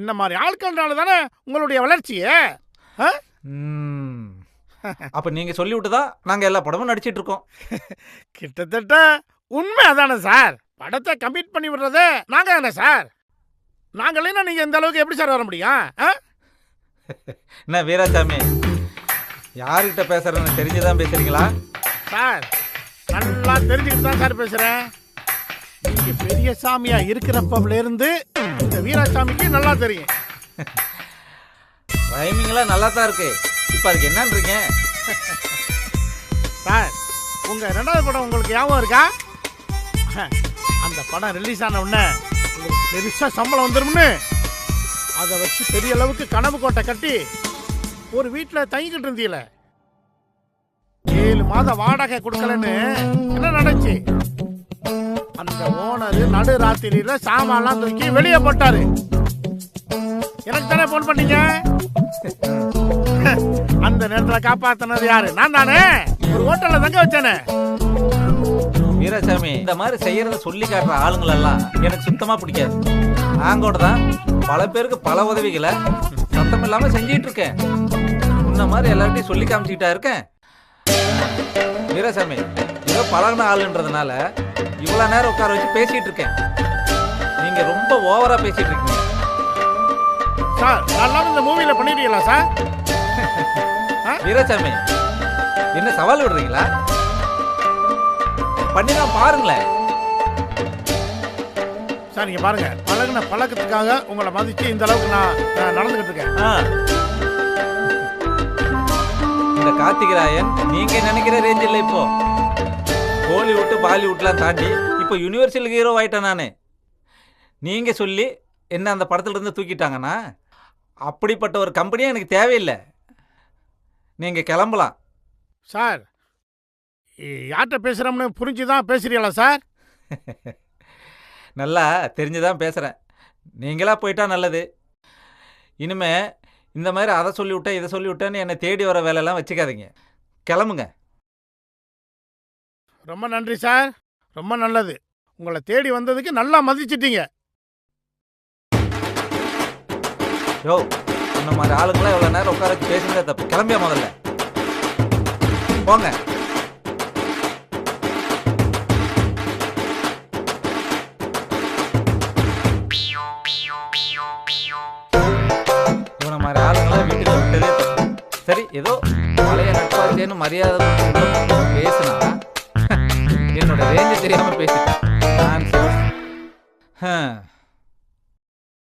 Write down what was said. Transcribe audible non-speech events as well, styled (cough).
என்ன மாதிரி ஆட்கள்னால தானே உங்களுடைய வளர்ச்சியே. அப்ப நீங்க சொல்லி விட்டுதா? நாங்க எல்லா படமும் நடிச்சிட்டு இருக்கோம். (laughs) கிட்டத்தட்ட உண்மை அதானே சார். படத்தை கமிட் பண்ணி விடுறதே நாங்க தானே சார் நாங்களேனா நீங்க இந்த அளவுக்கு எப்படி சார் வர முடியும்? என்ன வீராசாமி? யார்கிட்ட பேசுறேன்னு தெரிஞ்சுதான் பேசுறீங்களா? சார் நல்லா தெரிஞ்சுக்கிட்டு தான் சார் பேசுறேன். நீங்க பெரிய சாமியா இருக்கிறப்பல இருந்து இந்த வீராசாமிக்கு நல்லா தெரியும். ரைமிங்லாம் நல்லா தான் இருக்கு. இப்ப அதுக்கு என்னன்றீங்க சார் உங்க ரெண்டாவது படம் உங்களுக்கு ஞாபகம் இருக்கா? அந்த படம் ரிலீஸ் ஆன உடனே உங்களுக்கு பெருசா சம்பளம் வந்துரும்னு. அதை வச்சு பெரிய அளவுக்கு கனவு கோட்டை கட்டி ஒரு வீட்டில் தங்கிக்கிட்டு இருந்தீல. ஏழு மாதம் வாடகை கொடுக்கலன்னு என்ன நடந்துச்சு? அந்த ஓனர் நடு ராத்திரியில சாமான்லாம் தூக்கி வெளியே போட்டாரு. எனக்கு தானே போன் பண்ணீங்க? (laughs) அந்த நேரத்துல காப்பாத்தினது யாரு? நான் தானே? ஒரு ஹோட்டல்ல தங்க வச்சேனே. வீராசாமி இந்த மாதிரி செய்யறத சொல்லி காட்டுற ஆளுங்களெல்லாம் எனக்கு சுத்தமா பிடிக்காது. நாங்கோட தான் பல பேருக்கு பல உதவிகளை சத்தம் இல்லாம செஞ்சிட்டு இருக்கேன். இந்த மாதிரி எல்லார்ட்டையும் சொல்லி காமிச்சிக்கிட்டா இருக்கேன். வீராசாமி ஏதோ பழகின ஆளுன்றதுனால இவ்வளவு நேரம் உட்கார வச்சு பேசிட்டு இருக்கேன். நீங்க ரொம்ப ஓவரா பேசிட்டு இருக்கீங்க. சார் நல்லா இந்த மூவில பண்ணிடுவீங்களா சார்? வீராசாமி என்ன சவால் விடுறீங்களா? பண்ணிதான் பாருங்களேன். சார் நீங்க பாருங்க பழகுன பழக்கத்துக்காக உங்களை மதிச்சு இந்த அளவுக்கு நான் நடந்துகிட்டு இருக்கேன். இந்த கார்த்திகராயன் நீங்க நினைக்கிற ரேஞ்ச் இல்லை இப்போ. கோலிவுட் பாலிவுட்லாம் தாண்டி இப்போ யூனிவர்சல் ஹீரோ ஆயிட்டேன் நான். நீங்க சொல்லி என்ன அந்த படத்துல இருந்து தூக்கிட்டாங்கன்னா அப்படிப்பட்ட ஒரு கம்பெனியே எனக்கு தேவையில்லை. நீங்க கிளம்பலாம். சார் யார்கிட்ட பேசுறோம்னு புரிஞ்சுதான் பேசுறீங்களா சார்? (laughs) நல்லா தெரிஞ்சுதான் பேசுகிறேன் நீங்களா போயிட்டா நல்லது. இனிமே இந்த மாதிரி அதை சொல்லி விட்டேன் இதை சொல்லி விட்டேன்னு என்னை தேடி வர வேலையெல்லாம் வச்சுக்காதீங்க. கிளம்புங்க. ரொம்ப நன்றி சார். ரொம்ப நல்லது. உங்களை தேடி வந்ததுக்கு நல்லா மதிச்சிட்டீங்க. யோ இந்த மாதிரி ஆளுங்களாம் இவ்வளோ நேரம் உட்கார வச்சு தப்பு. கிளம்பியா முதல்ல? போங்க. இவனை மாதிரி ஆளுங்களாம் வீட்டுக்கு விட்டதே தப்பு. சரி ஏதோ பழைய நட்பாச்சேன்னு மரியாதை பேசினா என்னோட ரேஞ்சு தெரியாம பேசிட்டேன் நான்